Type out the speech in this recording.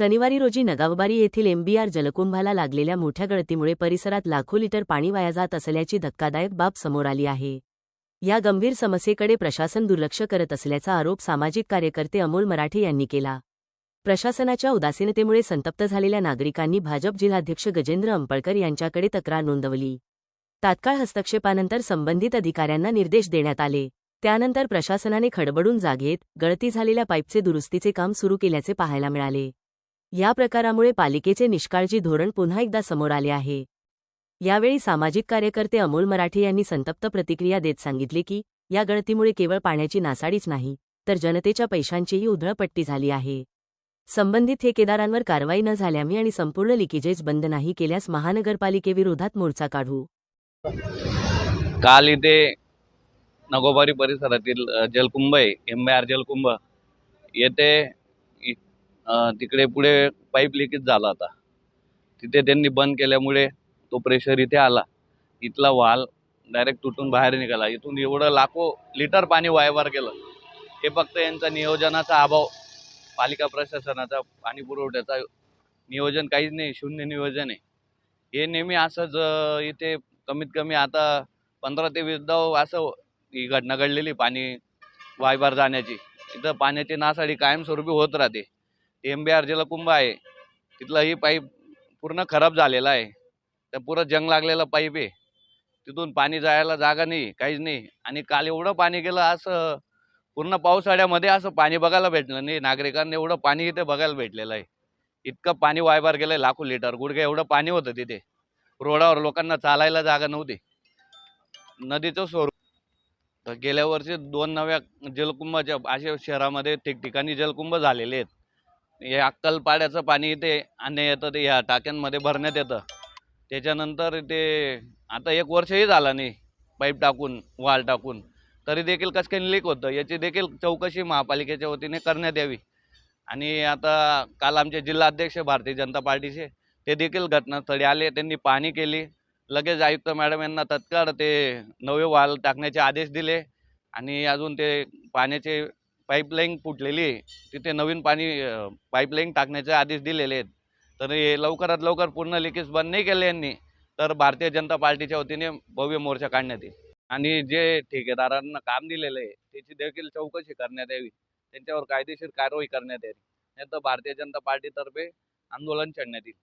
शनिवारी रोजी नगावबारी येथील एमबीआर जलकुंभाला लागलेल्या मोठ्या गळतीमुळे परिसरात लाखो लिटर पाणी वाया जात असल्याची धक्कादायक बाब समोर आली आहे. या गंभीर समस्येकडे प्रशासन दुर्लक्ष करत असल्याचा आरोप सामाजिक कार्यकर्ते अमोल मराठे यांनी केला. प्रशासनाच्या उदासीनतेमुळे संतप्त झालेल्या नागरिकांनी भाजप जिल्हाध्यक्ष गजेंद्र अंपळकर यांच्याकडे तक्रार नोंदवली. तात्काळ हस्तक्षेपानंतर संबंधित अधिकाऱ्यांना निर्देश देण्यात आले. त्यानंतर प्रशासनाने खडबडून जागेत गळती झालेल्या पाईपचे दुरुस्तीचे काम सुरू केल्याचे पाहायला मिळाले. या प्रकारामुळे पालिकेचे निष्काळजी धोरण पुन्हा एकदा समोर आले आहे. यावेळी सामाजिक कार्यकर्ते अमोल मराठे यांनी संतप्त प्रतिक्रिया देत सांगितले की या गळतीमुळे केवळ पाण्याची नासाडीच नाही तर जनतेच्या पैशांचीही उधळपट्टी झाली आहे. संबंधित ठेकेदारांवर कारवाई न झाल्यामुळे आणि संपूर्ण लिकेजेस बंद नाही केल्यास महानगरपालिकेविरोधात मोर्चा काढू. काल इथे नगोबारी परिसरातील जलकुंभ आहे एम आर जलकुंभ. येथे तिकडे पुढे पाईप लिकेज झाला होता. तिथे त्यांनी बंद केल्यामुळे तो प्रेशर इथे आला. इथला वाल डायरेक्ट तुटून बाहेर निघाला. इथून एवढं लाखो लिटर पाणी वायवार गेलं. हे फक्त यांचा नियोजनाचा अभाव पालिका प्रशासनाचा पाणी पुरवठ्याचा नियोजन काहीच नाही शून्य नियोजन आहे. हे नेहमी असंच इथे कमीत कमी आता पंधरा ते वीस दाव असं ही घटना घडलेली पाणी वायभार जाण्याची. इथं पाण्याची नासाडी कायमस्वरूपी होत राहते. एम बी आर जलकुंभ आहे तिथला ही पाईप पूर्ण खराब झालेला आहे. त्या पुरं जंग लागलेला पाईप आहे. तिथून पाणी जायला जागा नाही काहीच नाही. आणि काल एवढं पाणी गेलं असं पूर्ण पावसाळ्यामध्ये असं पाणी बघायला भेटलं नाही. नागरिकांना एवढं पाणी इथे बघायला भेटलेलं आहे. इतकं पाणी वायबार आहे लाखो लिटर. गुडघे एवढं पाणी होतं तिथे. रोडावर लोकांना चालायला जागा नव्हती. नदीचं स्वरूप. तर गेल्या वर्षी दोन नव्या जलकुंभाच्या अशा शहरामध्ये ठिकठिकाणी जलकुंभ झालेले आहेत. हे अक्कलपाड्याचं पाणी इथे आणि येतं ते ह्या टाक्यांमध्ये भरण्यात येतं. त्याच्यानंतर ते आता एक वर्षही झाला नाही पाईप टाकून वाल टाकून. तरी देखील कसं काही लीक होतं याची देखील चौकशी महापालिकेच्या वतीने करण्यात यावी. आणि आता काल आमचे जिल्हाध्यक्ष भारतीय जनता पार्टीचे ते देखील घटनास्थळी आले त्यांनी पाहणी केली. लगेच आयुक्त मॅडम यांना तत्काळ ते नवे वाल टाकण्याचे आदेश दिले. आणि अजून ते पाण्याचे पाईपलाईन फुटलेली आहे. तिथे नवीन पाणी पाईपलाईन टाकण्याचे आदेश दिलेले आहेत. तर हे लवकरात लवकर पूर्ण लिकेज बंद नाही केले यांनी तर भारतीय जनता पार्टीच्या वतीने भव्य मोर्चा काढण्यात येईल. आणि जे ठेकेदारांना काम दिलेलं आहे त्याची देखील चौकशी करण्यात यावी. त्यांच्यावर कायदेशीर कारवाई करण्यात यावी. नाही तर भारतीय जनता पार्टीतर्फे आंदोलन छेडण्यात येईल.